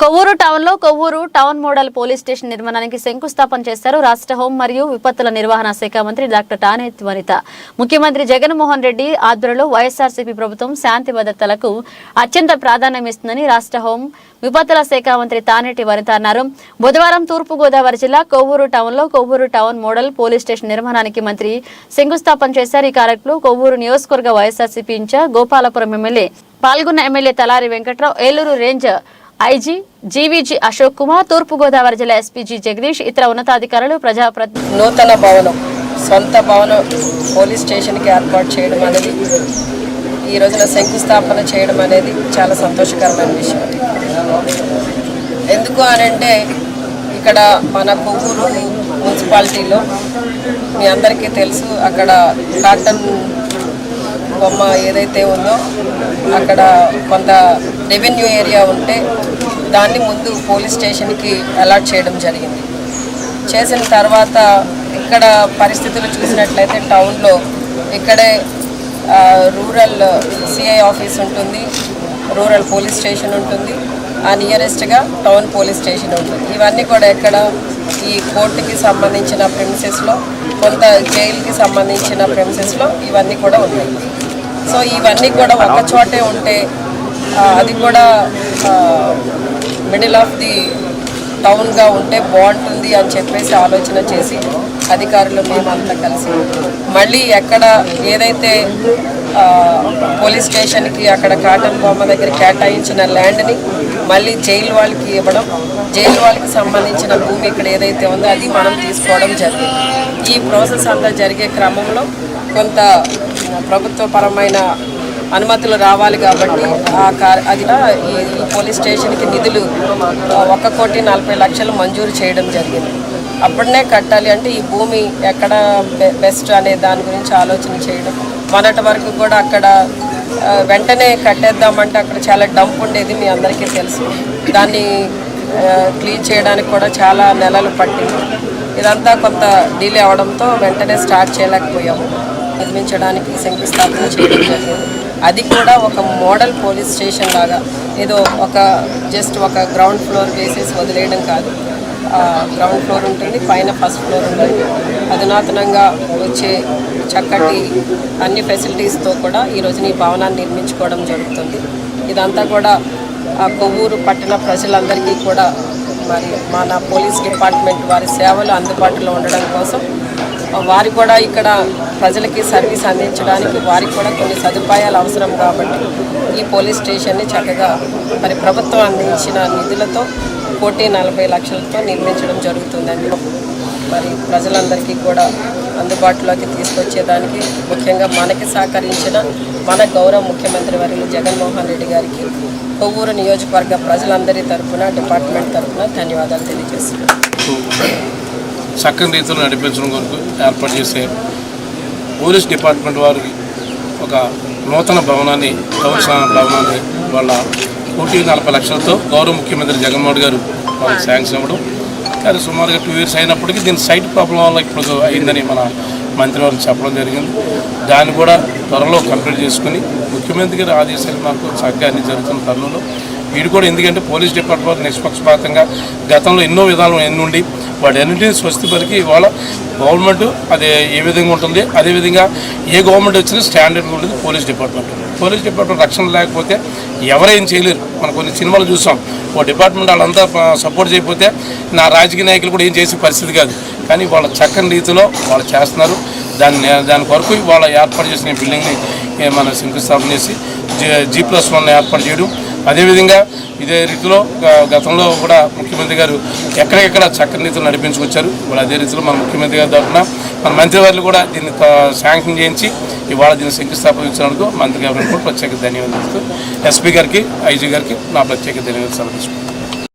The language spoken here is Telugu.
కొవ్వూరు టౌన్లో Kovvur town model police station నిర్మాణానికి శంకుస్థాపన చేశారు రాష్ట్ర హోం మరియు విపత్తుల నిర్వహణ శాఖ మంత్రి డాక్టర్ టానేత్ వనిత ముఖ్యమంత్రి జగన్మోహన్ రెడ్డి ఆధ్వర్యంలో వైఎస్ఆర్సీపీ ప్రభుత్వం శాంతి భద్రతలకు అత్యంత ప్రాధాన్యమిస్తుందని రాష్ట్ర హోం విపత్తుల శాఖ మంత్రి తానేటి వనిత అన్నారు. బుధవారం తూర్పుగోదావరి జిల్లా కొవ్వూరు టౌన్లో Kovvur town model police station నిర్మాణానికి మంత్రి శంకుస్థాపన చేశారు. ఈ కార్యక్రమంలో కొవ్వూరు నియోజకవర్గ వైఎస్ఆర్సీపీ ఇన్ఛార్జ్ గోపాలపురం ఎమ్మెల్యే పాల్గొన్న MLA Talari Venkatrao Eluru range IG GVG Ashok Kumar Turpu Godavari జిల్లా ఎస్పీజీ జగదీష్ ఇతర ఉన్నతాధికారులు ప్రజాప్రతి నూతన భవనం సొంత భవనం పోలీస్ స్టేషన్కి ఏర్పాటు చేయడం అనేది ఈ రోజున శంకుస్థాపన చేయడం అనేది చాలా సంతోషకరమైన విషయం. ఎందుకు అని అంటే ఇక్కడ మన కొవ్వూరు మున్సిపాలిటీలో మీ అందరికీ తెలుసు అక్కడ కాటన్ బొమ్మ ఏదైతే ఉందో అక్కడ కొంత రెవెన్యూ ఏరియా ఉంటే దాన్ని ముందు పోలీస్ స్టేషన్కి అలాట్ చేయడం జరిగింది. చేసిన తర్వాత ఇక్కడ పరిస్థితులు చూసినట్లయితే టౌన్లో ఇక్కడే రూరల్ సిఐ ఆఫీస్ ఉంటుంది రూరల్ పోలీస్ స్టేషన్ ఉంటుంది ఆ నియరెస్ట్గా టౌన్ పోలీస్ స్టేషన్ ఉంటుంది. ఇవన్నీ కూడా ఎక్కడ ఈ కోర్టుకి సంబంధించిన ప్రెమిసెస్లో కొంత జైలుకి సంబంధించిన ప్రెమిసెస్లో ఇవన్నీ కూడా ఉన్నాయి సో ఇవన్నీ కూడా ఒక చోటే ఉంటే అది కూడా మిడిల్ ఆఫ్ ది టౌన్గా ఉంటే బాగుంటుంది అని చెప్పేసి ఆలోచన చేసి అధికారులు మేమంతా కలిసి మళ్ళీ ఎక్కడ ఏదైతే పోలీస్ స్టేషన్కి అక్కడ కాటన్ బొమ్మ దగ్గర కేటాయించిన ల్యాండ్ని మళ్ళీ జైలు వాళ్ళకి ఇవ్వడం జైలు వాళ్ళకి సంబంధించిన భూమి ఇక్కడ ఏదైతే ఉందో అది మనం తీసుకోవడం జరిగింది. ఈ ప్రాసెస్ అంతా జరిగే క్రమంలో కొంత ప్రభుత్వపరమైన అనుమతులు రావాలి కాబట్టి ఆ అది ఈ ఈ పోలీస్ స్టేషన్కి నిధులు ఒక కోటి నలభై లక్షలు మంజూరు చేయడం జరిగింది. అప్పుడనే కట్టాలి అంటే ఈ భూమి ఎక్కడ బెస్ట్ అనే దాని గురించి ఆలోచన చేయడం. మొన్నటి వరకు కూడా అక్కడ వెంటనే కట్టేద్దామంటే అక్కడ చాలా డంప్ ఉండేది మీ అందరికీ తెలుసు. దాన్ని క్లీన్ చేయడానికి కూడా చాలా నెలలు పట్టింది. ఇదంతా కొంత డిలే అవడంతో వెంటనే స్టార్ట్ చేయలేకపోయాము. నిర్మించడానికి శంకుస్థాపన చేయడం జరిగింది. అది కూడా ఒక మోడల్ పోలీస్ స్టేషన్ లాగా ఏదో ఒక జస్ట్ ఒక గ్రౌండ్ ఫ్లోర్ వేసేసి వదిలేయడం కాదు. గ్రౌండ్ ఫ్లోర్ ఉంటుంది పైన ఫస్ట్ ఫ్లోర్ ఉంటుంది. అధునాతనంగా వచ్చే చక్కటి అన్ని ఫెసిలిటీస్తో కూడా ఈ ఈ భవనాన్ని నిర్మించుకోవడం జరుగుతుంది. ఇదంతా కూడా ఆ కొవ్వూరు పట్టణ ప్రజలందరికీ కూడా మరి మన పోలీస్ డిపార్ట్మెంట్ వారి సేవలు అందుబాటులో ఉండడం కోసం వారి కూడా ఇక్కడ ప్రజలకి సర్వీస్ అందించడానికి వారికి కూడా కొన్ని సదుపాయాలు అవసరం కాబట్టి ఈ పోలీస్ స్టేషన్ని చక్కగా మరి ప్రభుత్వం అందించిన నిధులతో కోటి నలభై లక్షలతో నిర్మించడం జరుగుతుందండి. మరి ప్రజలందరికీ కూడా అందుబాటులోకి తీసుకొచ్చేదానికి ముఖ్యంగా మనకి సహకరించిన మన గౌరవ ముఖ్యమంత్రి వర్యులు జగన్మోహన్ రెడ్డి గారికి కొవ్వూరు నియోజకవర్గ ప్రజలందరి తరఫున డిపార్ట్మెంట్ తరఫున ధన్యవాదాలు తెలియజేస్తున్నాను. చక్కని రీతిలో నడిపించడం కొరకు ఏర్పాటు చేసే పోలీస్ డిపార్ట్మెంట్ వారికి ఒక నూతన భవనాన్ని గౌరవ భవనాన్ని వాళ్ళ కోటి నలభై లక్షలతో గౌరవ ముఖ్యమంత్రి జగన్మోహన్ గారు వాళ్ళకి శాంక్షన్ ఇవ్వడం. కానీ సుమారుగా టూ ఇయర్స్ అయినప్పటికీ దీని సైట్ ప్రాబ్లం వల్ల ఇప్పుడు అయిందని మన మంత్రి వారికి చెప్పడం జరిగింది. దాన్ని కూడా త్వరలో కంప్లీట్ చేసుకుని ముఖ్యమంత్రి గారి ఆదేశాలు మాకు చక్కగా అన్ని జరుగుతున్న తరుణంలో వీడు కూడా ఎందుకంటే పోలీస్ డిపార్ట్మెంట్ నిష్పక్షపాతంగా గతంలో ఎన్నో విధాలు ఎన్నుండి వాటన్నింటినీ స్వస్తి పలికి ఇవాళ గవర్నమెంట్ అది ఏ విధంగా ఉంటుంది అదేవిధంగా ఏ గవర్నమెంట్ వచ్చినా స్టాండర్డ్ ఉంటుంది పోలీస్ డిపార్ట్మెంట్. పోలీస్ డిపార్ట్మెంట్ రక్షణ లేకపోతే ఎవరేం చేయలేరు. మనం కొన్ని సినిమాలు చూసాం. ఓ డిపార్ట్మెంట్ వాళ్ళంతా సపోర్ట్ చేయకపోతే నా రాజకీయ నాయకులు కూడా ఏం చేసే పరిస్థితి కాదు. కానీ వాళ్ళ చక్కని రీతిలో వాళ్ళు చేస్తున్నారు. దాన్ని దాని కొరకు వాళ్ళ ఏర్పాటు చేసిన బిల్డింగ్ని మనం శంకుస్థాపన చేసి జీ- జీ ప్లస్ వన్ ఏర్పాటు చేయడం అదేవిధంగా ఇదే రీతిలో గ- గతంలో కూడా ముఖ్యమంత్రి గారు ఎక్కడెక్కడ చక్కని రీతిలో నడిపించుకొచ్చారు. ఇప్పుడు అదే రీతిలో మన ముఖ్యమంత్రి గారి తరఫున మన మంత్రివర్యులు కూడా దీన్ని శాంక్షన్ చేయించి ఇవాళ దీన్ని శంకుస్థాపన ఇచ్చినందుకు మంత్రి గారికి కూడా ప్రత్యేక ధన్యవాదాలు ఎస్పీ గారికి ఐజీ గారికి నా ప్రత్యేక ధన్యవాదాలు సమర్పిస్తున్నాను